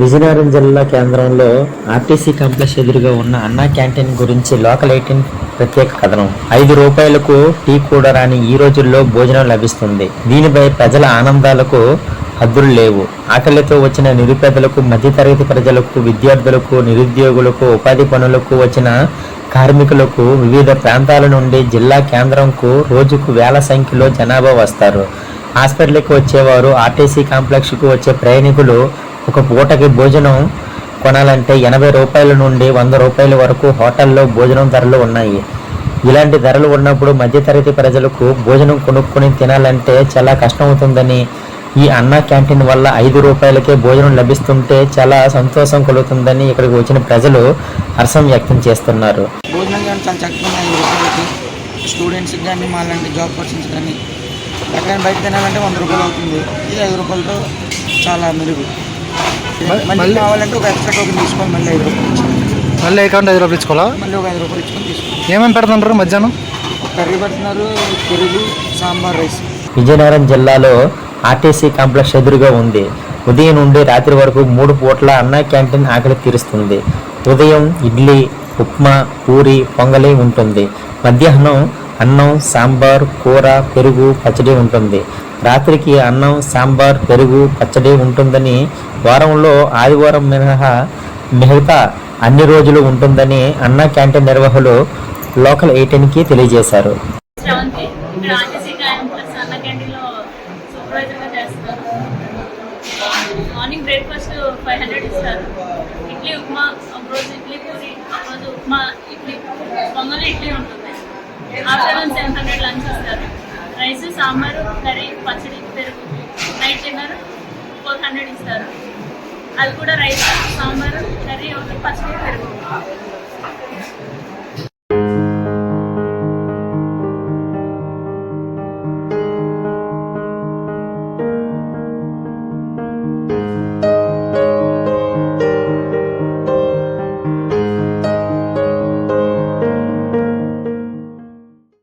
విజయనగరం జిల్లా కేంద్రంలో RTC complex ఎదురుగా ఉన్న అన్నా క్యాంటీన్ గురించి లోకల్ ఎయిటీన్ ప్రత్యేక కథనం. ఐదు రూపాయలకు టీ కూడా రాని ఈ రోజుల్లో భోజనం లభిస్తుంది. దీనిపై ప్రజల ఆనందాలకు హద్దులు లేవు. ఆకలితో వచ్చిన నిరుపేదలకు మధ్యతరగతి ప్రజలకు విద్యార్థులకు నిరుద్యోగులకు ఉపాధి పనులకు వచ్చిన కార్మికులకు వివిధ ప్రాంతాల నుండి జిల్లా కేంద్రంకు రోజుకు వేల సంఖ్యలో జనాభా వస్తారు. హాస్పిటల్కి వచ్చేవారు ఆర్టీసీ కాంప్లెక్స్కు వచ్చే ప్రయాణికులు ఒక పూటకి భోజనం కొనాలంటే ఎనభై రూపాయల నుండి వంద రూపాయల వరకు హోటల్లో భోజనం ధరలు ఉన్నాయి. ఇలాంటి ధరలు ఉన్నప్పుడు మధ్యతరగతి ప్రజలకు భోజనం కొనుక్కొని తినాలంటే చాలా కష్టమవుతుందని ఈ అన్నా క్యాంటీన్ వల్ల ఐదు రూపాయలకే భోజనం లభిస్తుంటే చాలా సంతోషం కలుగుతుందని ఇక్కడికి వచ్చిన ప్రజలు హర్షం వ్యక్తం చేస్తున్నారు. భోజనం కానీ చాలా చక్కగా ఐదు రూపాయలకి స్టూడెంట్స్కి కానీ మాలాంటి జాబ్ పర్సన్స్ కానీ ఎక్కడైనా బయట తినాలంటే వంద రూపాయలు అవుతుంది. ఇది ఐదు రూపాయలతో చాలా మెరుగు. మళ్ళీ కావాలంటే ఒక ఎక్స్ట్రా టోకెన్ తీసుకొని మళ్ళీ ఐదు రూపాయలు. మళ్ళీ అకౌంట్ ఐదు రూపాయలు ఇచ్చుకోవాలా? మళ్ళీ ఒక ఐదు రూపాయలు ఇచ్చుకొని తీసుకోవాలి ఏమేమి పెడుతుంటారు మధ్యాహ్నం? కర్రీ పెడుతున్నారు పెరుగు సాంబార్ రైస్. విజయనగరం జిల్లాలో ఆర్టీసీ కాంప్లెక్స్ ఎదురుగా ఉంది. ఉదయం నుండి రాత్రి వరకు మూడు పూట్ల అన్నా క్యాంటీన్ ఆకలి తీరుస్తుంది. ఉదయం ఇడ్లీ ఉప్మా పూరి పొంగలి ఉంటుంది. మధ్యాహ్నం అన్నం సాంబార్ కూర పెరుగు పచ్చడి ఉంటుంది. రాత్రికి అన్నం సాంబార్ పెరుగు పచ్చడి ఉంటుందని వారంలో ఆదివారం మినహా మిగతా అన్ని రోజులు ఉంటుందని అన్నా క్యాంటీన్ నిర్వాహకులు లోకల్ ఎయిటీన్కి తెలియజేశారు. మార్నింగ్ బ్రేక్ఫాస్ట్ ఫైవ్ హండ్రెడ్ ఇస్తారు. ఇడ్లీ ఉప్మా ఒక రోజు ఇడ్లీ పూరి ఒక రోజు ఉప్మా ఇడ్లీ పొంగల్ ఇడ్లీ ఉంటుంది. Afternoon seven hundred lunch sambar curry పచ్చడి పెరుగు. నైట్ డిన్నర్ ఫోర్ హండ్రెడ్ ఇస్తారు. అది కూడా రైస్ సాంబారు కర్రీ ఒకటి పచ్చడి పెరుగు.